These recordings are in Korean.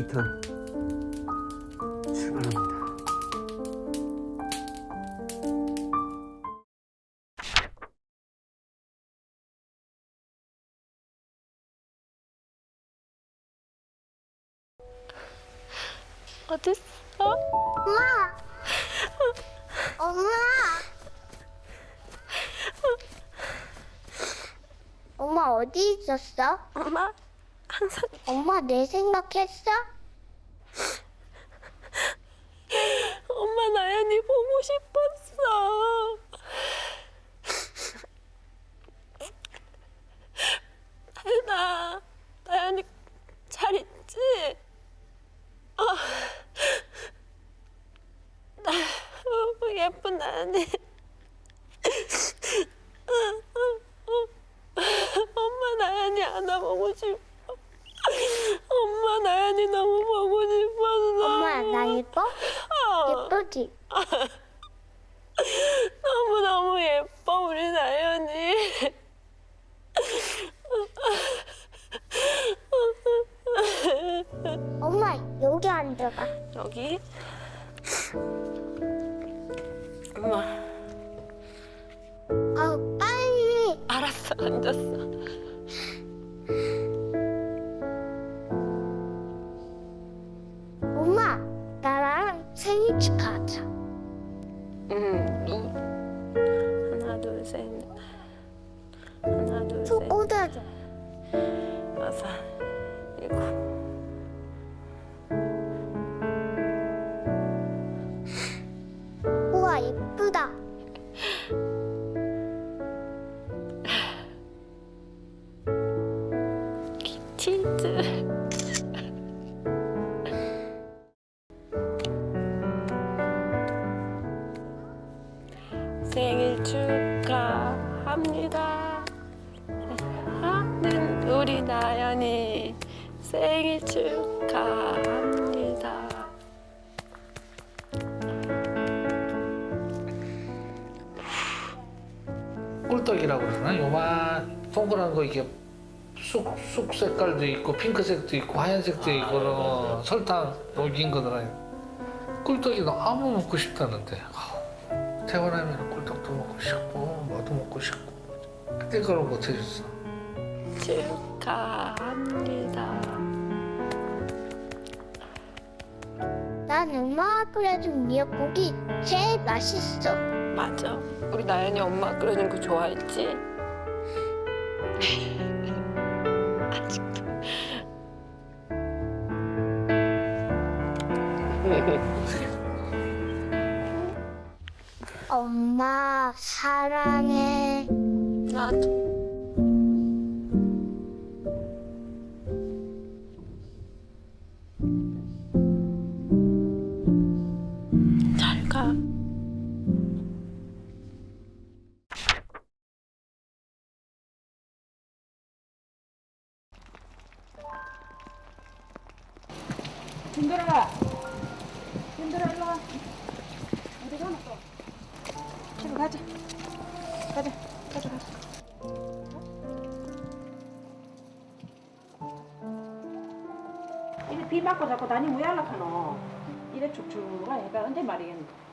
2턴 출발합니다. 어딨어? 엄마! 엄마! 엄마 어디 있었어? 엄마 항상 엄마 내 생각했어? 엄마 나연이 보고 싶었어. 나연아, 나연이 잘 있지? 아, 나 너무 예쁜 나연이. 엄마 나연이 안아보고 싶어. 엄마 나연이 너무 보고 싶었어. 엄마 나 예뻐? 어. 예쁘지? 너무 너무 예뻐 우리 나연이. 엄마 여기 앉아봐. 여기. 엄마 아 빨리. 알았어 앉았어. 나연이 생일 축하합니다. 꿀떡이라고 그러나? 요만 동그란 거 이게 쑥, 쑥 색깔도 있고 핑크색도 있고 하얀색도 있고 그런 설탕 녹인 거더라요 꿀떡이 너 아무 먹고 싶다는데. 태어나면 꿀떡도 먹고 싶고 뭐도 먹고 싶고. 근데 그걸 못 해줬어 축하합니다. 난 엄마가 끓여준 미역국이 제일 맛있어. 맞아. 우리 나연이 엄마 끓여준 거 좋아했지? 아직도. 엄마 사랑해. 나도. 집에 가자. 가자, 가자, 가자. 이래 비 맞고 자꾸 다니면 왜 연락하노? 이래 축축하니까 언제 말이겠노?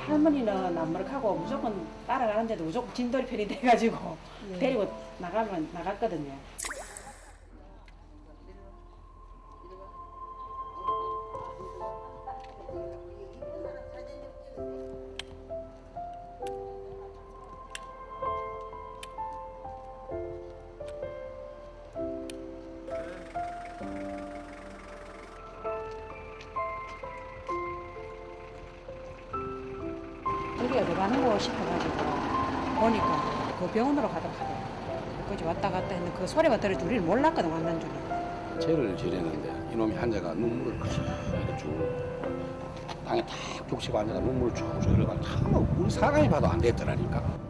할머니는 남무룩하고 무조건 따라가는데도 무조건 진돌이 편이 돼가지고 데리고 나가면 나갔거든요. 하더라고. 그지 왔다 갔다 했는데 그 소리만 들어도 우리는 몰랐거든 왔는 줄은. 죄를 지냈는데 이놈이 환자가 눈물을 그렇게 쭉 땅에 탁 북치고 앉아가 눈물을 쭉 흘려가 참 우리 사람이 봐도 안 됐더라니까.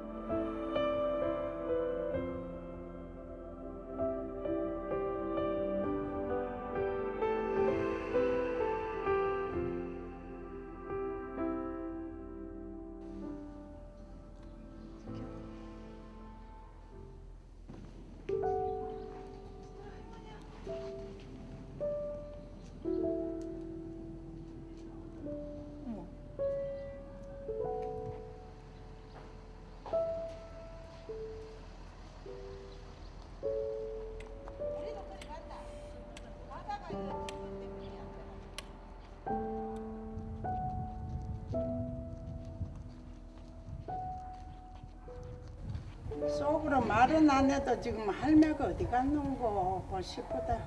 속으로 말은 안 해도 지금 할매가 어디 갔는고 뭐 싶다.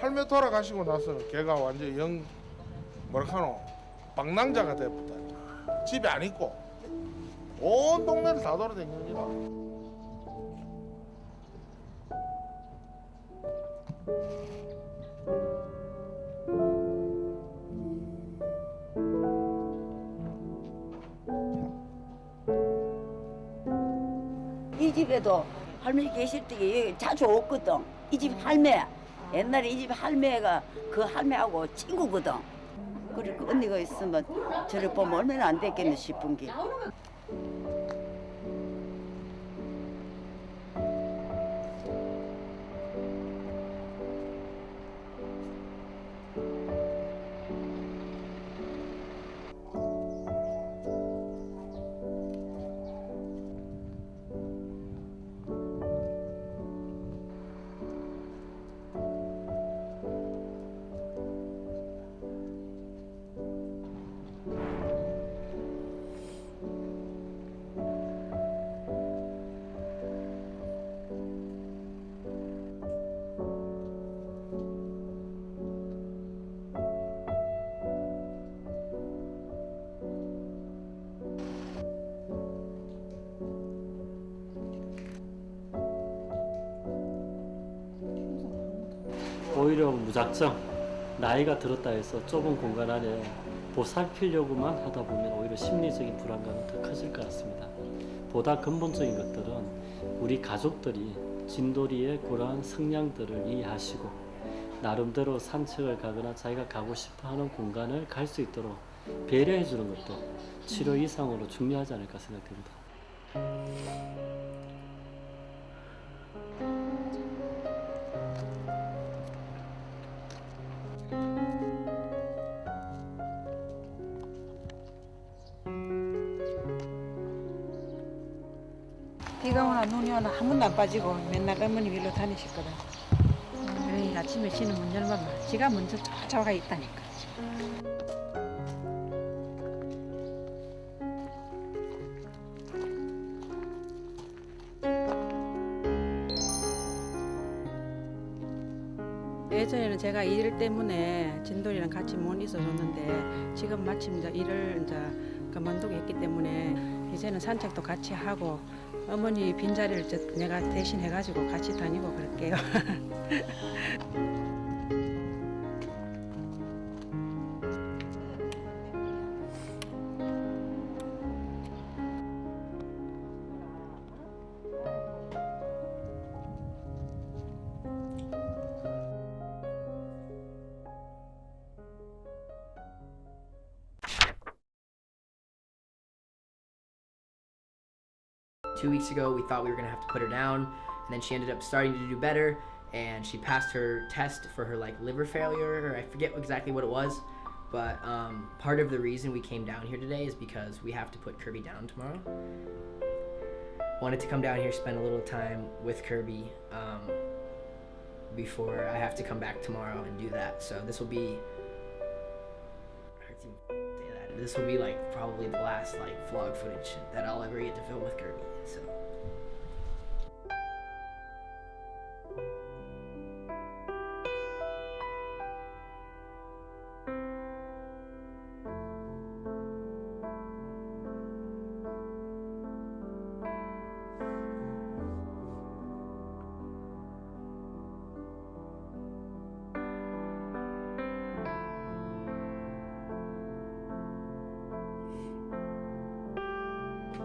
할매 돌아가시고 나서는 걔가 완전 영 뭐랄까노 방랑자가 돼버다. 집에 안 있고. 온 동네를 다 돌아다닙니다 집에도 할머니 계실 때 여기 자주 오거든. 이 집 할매. 옛날에 이 집 할매가 그 할매하고 친구거든. 그리고 언니가 있으면 저를 보면 얼마나 안 됐겠네 싶은 게. 오히려 무작정 나이가 들었다 해서 좁은 공간 안에 보살피려고만 하다 보면 오히려 심리적인 불안감은 더 커질 것 같습니다. 보다 근본적인 것들은 우리 가족들이 진돌이의 그러한 성향들을 이해하시고 나름대로 산책을 가거나 자기가 가고 싶어 하는 공간을 갈 수 있도록 배려해 주는 것도 치료 이상으로 중요하지 않을까 생각됩니다. 빠지고 맨날 어머니 밀로 다니셨거든. 그러니 아침에 지는 문 열면 지가 먼저 쫓아가 있다니까. 예전에는 제가 일 때문에 진돌이랑 같이 못 있어줬는데 지금 마침 이제 일을 이제 그만두게 했기 때문에 이제는 산책도 같이 하고 어머니 빈자리를 내가 대신 해가지고 같이 다니고 그럴게요. Two weeks ago, we thought we were gonna have to put her down, and then she ended up starting to do better, and she passed her test for her like liver failure, or I forget exactly what it was. But um, part of the reason we came down here today is because we have to put Kirby down tomorrow. Wanted to come down here, spend a little time with Kirby um, before I have to come back tomorrow and do that. So this will be. This will be like probably the last like vlog footage that I'll ever get to film with Kirby. So.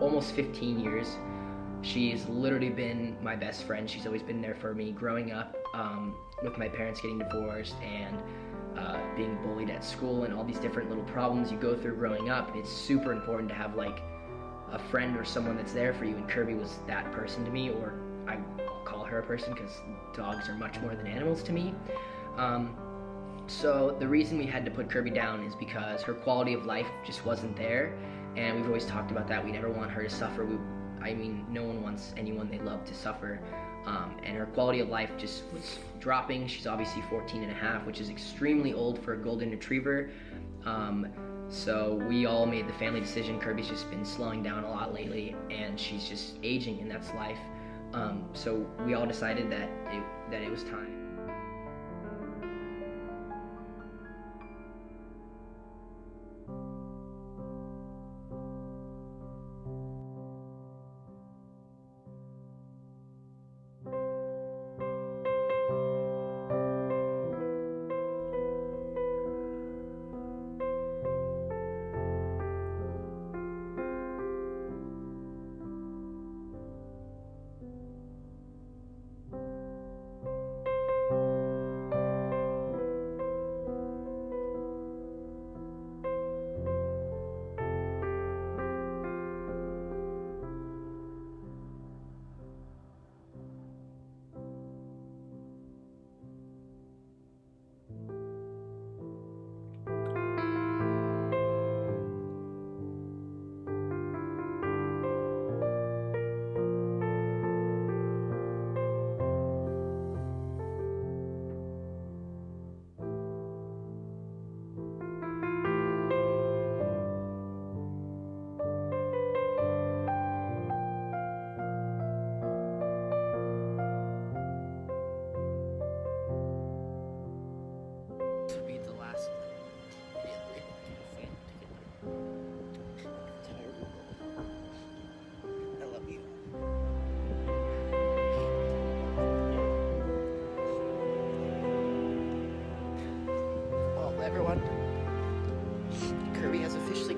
Almost 15 years. She's literally been my best friend. She's always been there for me growing up um, with my parents getting divorced and uh, being bullied at school and all these different little problems you go through growing up. It's super important to have like a friend or someone that's there for you. And Kirby was that person to me, or I, call her a person because dogs are much more than animals to me. Um, so the reason we had to put Kirby down is because her quality of life just wasn't there, and we've always talked about that. We never want her to suffer. We, I mean, no one wants anyone they love to suffer. Um, and her quality of life just was dropping. She's obviously 14 and a half, which is extremely old for a golden retriever. Um, so we all made the family decision. Kirby's just been slowing down a lot lately, and she's just aging, and that's life. Um, so we all decided that it, that it was time.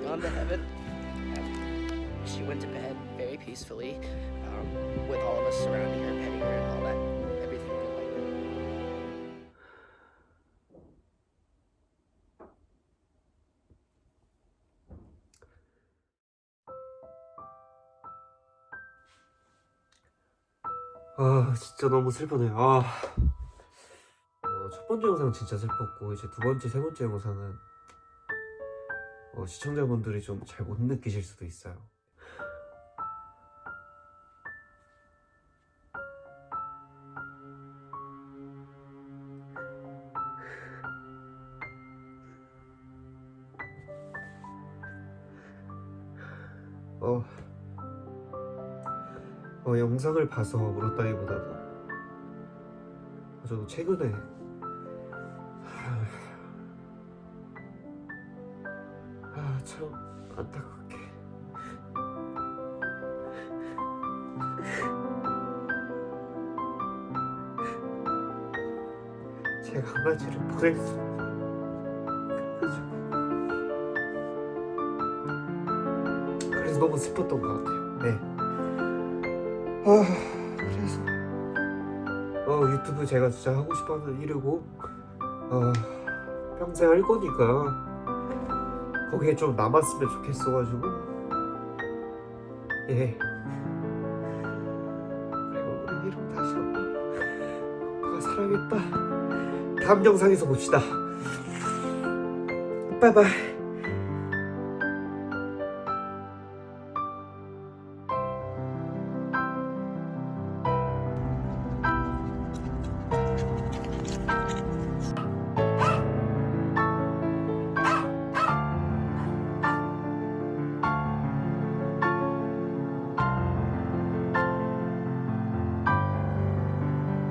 Gone to heaven. And she went to bed very peacefully, um, with all of us surrounding her, petting her, and all that, everything good like. 아 진짜 너무 슬프네요 아. 어, 첫 번째 영상 진짜 슬펐고 이제 두 번째 세 번째 영상은 어, 시청자분들이 좀 잘 못 느끼실 수도 있어요. 어, 어 영상을 봐서 울었다기보다도 저도 최근에 보냈어 그래서 너무 슬펐던 것 같아요. 네. 아, 그래서. 어, 유튜브 제가 진짜 하고 싶어하는 일이고 어, 평생 할 거니까 거기에 좀 남았으면 좋겠어가지고. 예 다 다음 영상에서 봅시다. 바이바이